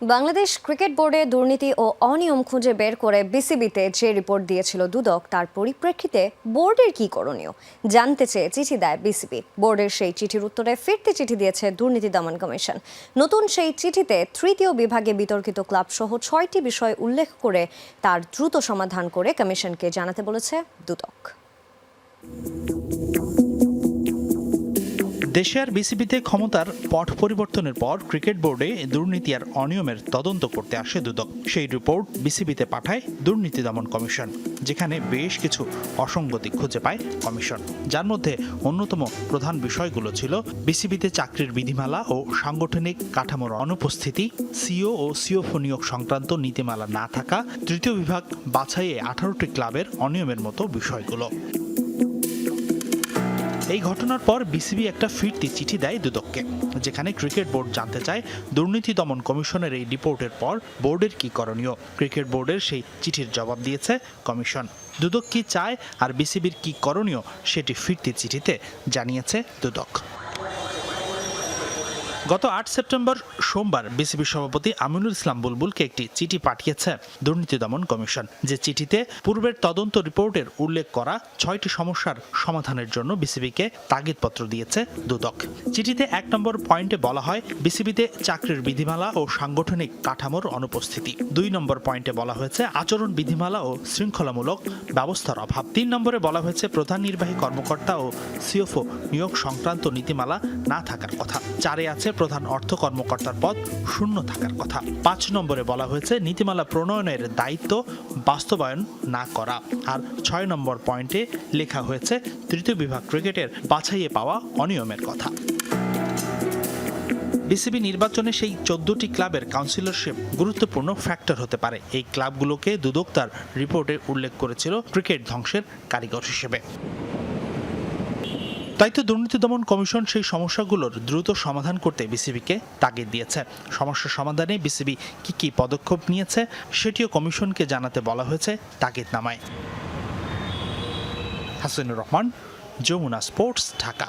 Bangladesh cricket বোর্ডে দুর্নীতি ও অনিয়ম খুঁজে বের করে বিসিবিতে যে রিপোর্ট দিয়েছিল দুদক, তার পরিপ্রেক্ষিতে বোর্ডের কি করণীয় জানতে চেয়ে চিঠি দেয় বিসিবি। বোর্ডের সেই চিঠির উত্তরে ফিরতে চিঠি দিয়েছে দুর্নীতি দমন কমিশন। নতুন সেই চিঠিতে তৃতীয় বিভাগে বিতর্কিত ক্লাব সহ ছয়টি বিষয় উল্লেখ করে তার দ্রুত সমাধান করে কমিশনকে জানাতে বলেছে দুদক। দেশে আর বিসিবিতে ক্ষমতার পট পরিবর্তনের পর ক্রিকেট বোর্ডে দুর্নীতি আর অনিয়মের তদন্ত করতে আসে দুদক। সেই রিপোর্ট বিসিবিতে পাঠায় দুর্নীতি দমন কমিশন, যেখানে বেশ কিছু অসঙ্গতি খুঁজে পায় কমিশন। যার মধ্যে অন্যতম প্রধান বিষয়গুলো ছিল বিসিবিতে চাকরির বিধিমালা ও সাংগঠনিক কাঠামোর অনুপস্থিতি, সিও ও সিওফো নিয়োগ সংক্রান্ত নীতিমালা না থাকা, তৃতীয় বিভাগ বাছাইয়ে আঠারোটি ক্লাবের অনিয়মের মতো বিষয়গুলো। এই ঘটনার পর বিসিবি একটা ফিরতি চিঠি দেয় দুদককে, যেখানে ক্রিকেট বোর্ড জানতে চায় দুর্নীতি দমন কমিশনের এই রিপোর্টের পর বোর্ডের কি করণীয়। ক্রিকেট বোর্ডের সেই চিঠির জবাব দিয়েছে কমিশন। দুদক কি চায় আর বিসিবির কি করণীয় সেটি ফিরতি চিঠিতে জানিয়েছে দুদক। গত আট সেপ্টেম্বর সোমবার বিসিবি সভাপতি আমিনুল ইসলাম বুলবুলকে একটি চিঠি পাঠিয়েছে দুর্নীতি দমন কমিশন। যে চিঠিতে পূর্বের তদন্ত রিপোর্টের উল্লেখ করা ছয়টি সমস্যার সমাধানের জন্য বিসিবিকে তাগিদপত্র দিয়েছে দুদক। চিঠিতে এক নম্বর পয়েন্টে বলা হয়, বিসিবিতে চাকরির বিধিমালা ও সাংগঠনিক কাঠামোর অনুপস্থিতি। দুই নম্বর পয়েন্টে বলা হয়েছে, আচরণ বিধিমালা ও শৃঙ্খলামূলক ব্যবস্থার অভাব। তিন নম্বরে বলা হয়েছে, প্রধান নির্বাহী কর্মকর্তা ও সিওফো নিয়োগ সংক্রান্ত নীতিমালা না থাকার কথা। চারে আছে প্রধান অর্থ কর্মকর্তার পদ শূন্য থাকার কথা। পাঁচ নম্বরে বলা হয়েছে, নীতিমালা প্রণয়নের দায়িত্ব বাস্তবায়ন না করা। আর ছয় নম্বর পয়েন্টে লেখা হয়েছে, তৃতীয় বিভাগ ক্রিকেটের বাছাইয়ে পাওয়া অনিয়মের কথা। বিসিবি নির্বাচনে সেই চোদ্দটি ক্লাবের কাউন্সিলরশিপ গুরুত্বপূর্ণ ফ্যাক্টর হতে পারে। এই ক্লাবগুলোকে দুদক তার রিপোর্টে উল্লেখ করেছিল ক্রিকেট ধ্বংসের কারিগর হিসেবে। তাই তো দুর্নীতি দমন কমিশন সেই সমস্যাগুলোর দ্রুত সমাধান করতে বিসিবিকে তাগিদ দিয়েছে। সমস্যা সমাধানে বিসিবি কি কি পদক্ষেপ নিয়েছে সেটিও কমিশনকে জানাতে বলা হয়েছে তাগিদ নামায় হাসিনুর রহমান, যমুনা স্পোর্টস, ঢাকা।